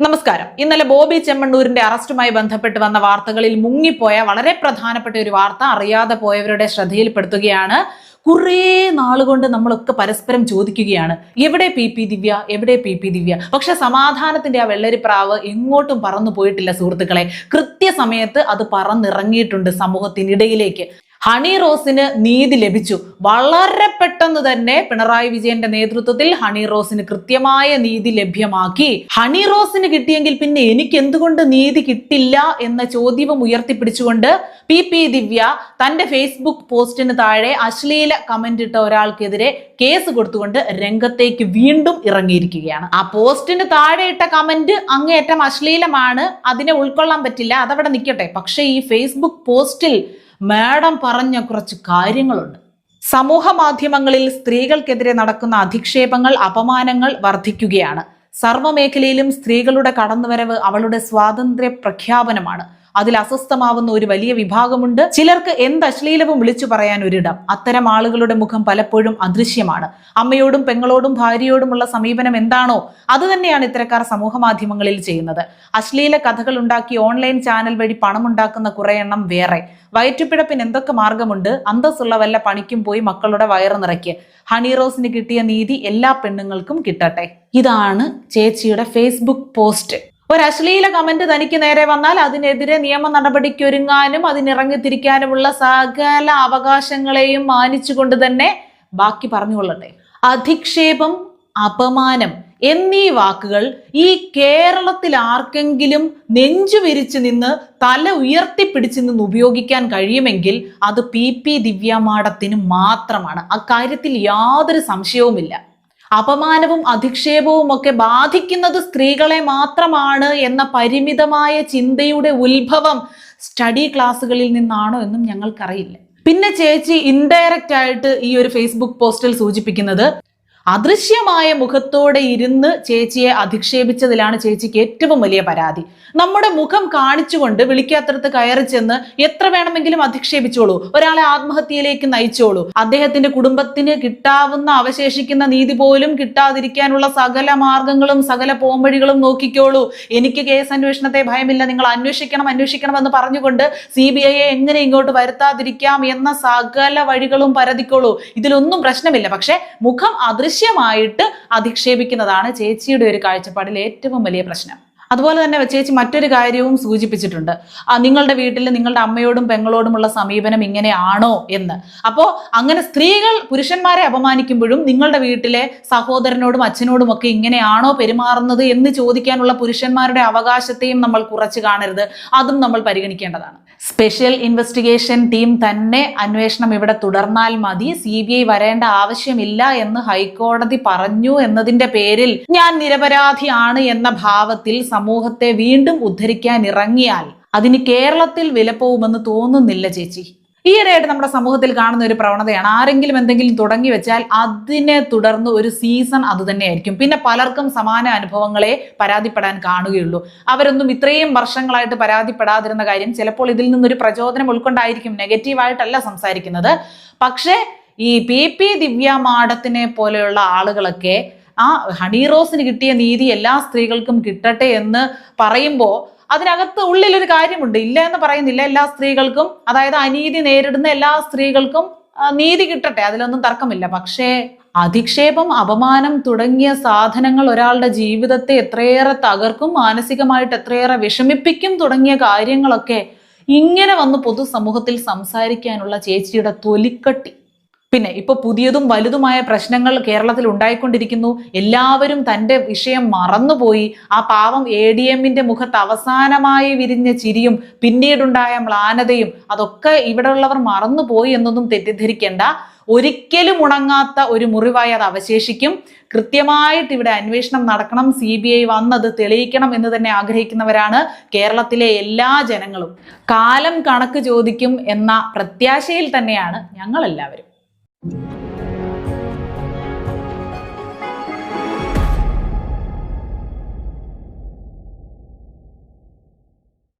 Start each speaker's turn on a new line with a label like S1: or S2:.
S1: നമസ്കാരം. ഇന്നലെ ബോബി ചെമ്മണ്ണൂരിന്റെ അറസ്റ്റുമായി ബന്ധപ്പെട്ട് വന്ന വാർത്തകളിൽ മുങ്ങിപ്പോയ വളരെ പ്രധാനപ്പെട്ട ഒരു വാർത്ത അറിയാതെ പോയവരുടെ ശ്രദ്ധയിൽപ്പെടുത്തുകയാണ്. കുറേ നാളുകൊണ്ട് നമ്മളൊക്കെ പരസ്പരം ചോദിക്കുകയാണ്. എവിടെ പി പി ദിവ്യ? എവിടെ പി പി ദിവ്യ? പക്ഷെ സമാധാനത്തിന്റെ ആ വെള്ളരിപ്രാവ് എങ്ങോട്ടും പറന്നു പോയിട്ടില്ല സുഹൃത്തുക്കളെ. കൃത്യസമയത്ത് അത് പറന്നിറങ്ങിയിട്ടുണ്ട് സമൂഹത്തിനിടയിലേക്ക്. ഹണി റോസിന് നീതി ലഭിച്ചു. വളരെ പെട്ടെന്ന് തന്നെ പിണറായി വിജയന്റെ നേതൃത്വത്തിൽ ഹണി റോസിന് കൃത്യമായ നീതി ലഭ്യമാക്കി. ഹണി റോസിന് കിട്ടിയെങ്കിൽ പിന്നെ എനിക്ക് എന്തുകൊണ്ട് നീതി കിട്ടില്ല എന്ന ചോദ്യവും ഉയർത്തിപ്പിടിച്ചുകൊണ്ട് പി പി ദിവ്യ തന്റെ ഫേസ്ബുക്ക് പോസ്റ്റിന് താഴെ അശ്ലീല കമന്റ് ഇട്ട ഒരാൾക്കെതിരെ കേസ് കൊടുത്തുകൊണ്ട് രംഗത്തേക്ക് വീണ്ടും ഇറങ്ങിയിരിക്കുകയാണ്. ആ പോസ്റ്റിന് താഴെ ഇട്ട കമന്റ് അങ്ങേയറ്റം അശ്ലീലമാണ് അതിനെ ഉൾക്കൊള്ളാൻ പറ്റില്ല അതവിടെ നിൽക്കട്ടെ. പക്ഷേ ഈ ഫേസ്ബുക്ക് പോസ്റ്റിൽ മാഡം പറഞ്ഞ കുറച്ച് കാര്യങ്ങളുണ്ട്. സമൂഹ മാധ്യമങ്ങളിൽ സ്ത്രീകൾക്കെതിരെ നടക്കുന്ന അധിക്ഷേപങ്ങൾ അപമാനങ്ങൾ വർദ്ധിക്കുകയാണ് സർവമേഖലയിലും സ്ത്രീകളുടെ കടന്നുവരവ് അവളുടെ സ്വാതന്ത്ര്യ പ്രഖ്യാപനമാണ്. അതിൽ അസ്വസ്ഥമാവുന്ന ഒരു വലിയ വിഭാഗമുണ്ട്. ചിലർക്ക് എന്ത് അശ്ലീലവും വിളിച്ചു പറയാൻ ഒരിടം. അത്തരം ആളുകളുടെ മുഖം പലപ്പോഴും അദൃശ്യമാണ്. അമ്മയോടും പെങ്ങളോടും ഭാര്യയോടുമുള്ള സമീപനം എന്താണോ അത് തന്നെയാണ് ഇത്തരക്കാർ സമൂഹ മാധ്യമങ്ങളിൽ ചെയ്യുന്നത്. അശ്ലീല കഥകൾ ഉണ്ടാക്കി ഓൺലൈൻ ചാനൽ വഴി പണമുണ്ടാക്കുന്ന കുറെ എണ്ണം വേറെ. വയറ്റുപിഴപ്പിന് എന്തൊക്കെ മാർഗമുണ്ട്? അന്തസ്സുള്ള വല്ല പണിക്കും പോയി മക്കളുടെ വയറ് നിറയ്ക്ക്. ഹണി റോസിന് കിട്ടിയ നീതി എല്ലാ പെണ്ണുങ്ങൾക്കും കിട്ടട്ടെ. ഇതാണ് ചേച്ചിയുടെ ഫേസ്ബുക്ക് പോസ്റ്റ്. ഒരു അശ്ലീല കമന്റ് തനിക്ക് നേരെ വന്നാൽ അതിനെതിരെ നിയമ നടപടിക്കൊരുങ്ങാനും അതിനിറങ്ങിത്തിരിക്കാനുമുള്ള സകല അവകാശങ്ങളെയും മാനിച്ചുകൊണ്ട് തന്നെ ബാക്കി പറഞ്ഞുകൊള്ളട്ടെ. അധിക്ഷേപം അപമാനം എന്നീ വാക്കുകൾ ഈ കേരളത്തിൽ ആർക്കെങ്കിലും നെഞ്ചു വിരിച്ചു നിന്ന് തല ഉയർത്തിപ്പിടിച്ചു നിന്ന് ഉപയോഗിക്കാൻ കഴിയുമെങ്കിൽ അത് പി പി ദിവ്യമാടത്തിന് മാത്രമാണ്. അക്കാര്യത്തിൽ യാതൊരു സംശയവുമില്ല. അപമാനവും അധിക്ഷേപവും ഒക്കെ ബാധിക്കുന്നത് സ്ത്രീകളെ മാത്രമാണ് എന്ന പരിമിതമായ ചിന്തയുടെ ഉത്ഭവം സ്റ്റഡി ക്ലാസ്സുകളിൽ നിന്നാണോ എന്നും ഞങ്ങൾക്കറിയില്ല. പിന്നെ ചേച്ചി ഇൻഡയറക്റ്റ് ആയിട്ട് ഈ ഒരു ഫേസ്ബുക്ക് പോസ്റ്റിൽ സൂചിപ്പിക്കുന്നത് അദൃശ്യമായ മുഖത്തോടെ ഇരുന്ന് ചേച്ചിയെ അധിക്ഷേപിച്ചതിലാണ് ചേച്ചിക്ക് ഏറ്റവും വലിയ പരാതി. നമ്മുടെ മുഖം കാണിച്ചുകൊണ്ട് വിളിക്കാത്തടത്ത് കയറി ചെന്ന് എത്ര വേണമെങ്കിലും അധിക്ഷേപിച്ചോളൂ. ഒരാളെ ആത്മഹത്യയിലേക്ക് നയിച്ചോളൂ. അദ്ദേഹത്തിന്റെ കുടുംബത്തിന് കിട്ടാവുന്ന അവശേഷിക്കുന്ന നീതി പോലും കിട്ടാതിരിക്കാനുള്ള സകല മാർഗങ്ങളും സകല പോംവഴികളും നോക്കിക്കോളൂ. എനിക്ക് കേസ് അന്വേഷണത്തെ ഭയമില്ല. നിങ്ങൾ അന്വേഷിക്കണം അന്വേഷിക്കണം എന്ന് പറഞ്ഞുകൊണ്ട് സി ബി ഐയെ എങ്ങനെ ഇങ്ങോട്ട് വരുത്താതിരിക്കാം എന്ന സകല വഴികളും പരതിക്കോളൂ. ഇതിലൊന്നും പ്രശ്നമില്ല. പക്ഷെ മുഖം അദൃശ്യമായിട്ട് അധിക്ഷേപിക്കുന്നതാണ് ചേച്ചിയുടെ ഒരു കാഴ്ചപ്പാടിൽ ഏറ്റവും വലിയ പ്രശ്നം. അതുപോലെ തന്നെ ചേച്ചി മറ്റൊരു കാര്യവും സൂചിപ്പിച്ചിട്ടുണ്ട്. നിങ്ങളുടെ വീട്ടിൽ നിങ്ങളുടെ അമ്മയോടും പെങ്ങളോടുമുള്ള സമീപനം ഇങ്ങനെയാണോ എന്ന്. അപ്പോൾ അങ്ങനെ സ്ത്രീകൾ പുരുഷന്മാരെ അപമാനിക്കുമ്പോഴും നിങ്ങളുടെ വീട്ടിലെ സഹോദരനോടും അച്ഛനോടും ഒക്കെ ഇങ്ങനെയാണോ പെരുമാറുന്നത് എന്ന് ചോദിക്കാനുള്ള പുരുഷന്മാരുടെ അവകാശത്തെയും നമ്മൾ കുറച്ച് കാണരുത്. അതും നമ്മൾ പരിഗണിക്കേണ്ടതാണ്. സ്പെഷ്യൽ ഇൻവെസ്റ്റിഗേഷൻ ടീം തന്നെ അന്വേഷണം ഇവിടെ തുടർന്നാൽ മതി. സി ബി ഐ വരേണ്ട ആവശ്യമില്ല എന്ന് ഹൈക്കോടതി പറഞ്ഞു എന്നതിന്റെ പേരിൽ ഞാൻ നിരപരാധിയാണ് എന്ന ഭാവത്തിൽ സമൂഹത്തെ വീണ്ടും ഉദ്ധരിക്കാൻ ഇറങ്ങിയാൽ അതിന് കേരളത്തിൽ വിലപ്പോവുമെന്ന് തോന്നുന്നില്ല ചേച്ചി. ഈയിടെയായിട്ട് നമ്മുടെ സമൂഹത്തിൽ കാണുന്ന ഒരു പ്രവണതയാണ് ആരെങ്കിലും എന്തെങ്കിലും തുടങ്ങി വെച്ചാൽ അതിനെ തുടർന്ന് ഒരു സീസൺ അത് തന്നെയായിരിക്കും. പിന്നെ പലർക്കും സമാന അനുഭവങ്ങളെ പരാതിപ്പെടാൻ കാണുകയുള്ളൂ. അവരൊന്നും ഇത്രയും വർഷങ്ങളായിട്ട് പരാതിപ്പെടാതിരുന്ന കാര്യം ചിലപ്പോൾ ഇതിൽ നിന്നൊരു പ്രചോദനം ഉൾക്കൊണ്ടായിരിക്കും നെഗറ്റീവായിട്ടല്ല സംസാരിക്കുന്നത്. പക്ഷേ ഈ പി പി ദിവ്യ മാഡത്തിനെ പോലെയുള്ള ആളുകളൊക്കെ ആ ഹണി റോസിന് കിട്ടിയ നീതി എല്ലാ സ്ത്രീകൾക്കും കിട്ടട്ടെ എന്ന് പറയുമ്പോൾ അതിനകത്ത് ഉള്ളിലൊരു കാര്യമുണ്ട്. ഇല്ല എന്ന് പറയുന്നില്ല. എല്ലാ സ്ത്രീകൾക്കും അതായത് അനീതി നേരിടുന്ന എല്ലാ സ്ത്രീകൾക്കും നീതി കിട്ടട്ടെ. അതിലൊന്നും തർക്കമില്ല. പക്ഷേ അധിക്ഷേപം അപമാനം തുടങ്ങിയ സാധനങ്ങൾ ഒരാളുടെ ജീവിതത്തെ എത്രയേറെ തകർക്കും മാനസികമായിട്ട് എത്രയേറെ വിഷമിപ്പിക്കും തുടങ്ങിയ കാര്യങ്ങളൊക്കെ ഇങ്ങനെ വന്ന് പൊതുസമൂഹത്തിൽ സംസാരിക്കാനുള്ള ചേച്ചിയുടെ തൊലിക്കട്ടി. പിന്നെ ഇപ്പൊ പുതിയതും വലുതുമായ പ്രശ്നങ്ങൾ കേരളത്തിൽ ഉണ്ടായിക്കൊണ്ടിരിക്കുന്നു. എല്ലാവരും തന്റെ വിഷയം മറന്നുപോയി. ആ പാവം എ ഡി എമ്മിന്റെ മുഖത്ത് അവസാനമായി വിരിഞ്ഞ ചിരിയും പിന്നീടുണ്ടായ മ്ലാനതയും അതൊക്കെ ഇവിടെയുള്ളവർ മറന്നുപോയി എന്നൊന്നും തെറ്റിദ്ധരിക്കേണ്ട. ഒരിക്കലും ഉണങ്ങാത്ത ഒരു മുറിവായി അത് അവശേഷിക്കും. കൃത്യമായിട്ട് ഇവിടെ അന്വേഷണം നടക്കണം. സി ബി ഐ വന്നത് തെളിയിക്കണം എന്ന് തന്നെ ആഗ്രഹിക്കുന്നവരാണ് കേരളത്തിലെ എല്ലാ ജനങ്ങളും. കാലം കണക്ക് ചോദിക്കും എന്ന പ്രത്യാശയിൽ തന്നെയാണ് ഞങ്ങളെല്ലാവരും. Thank you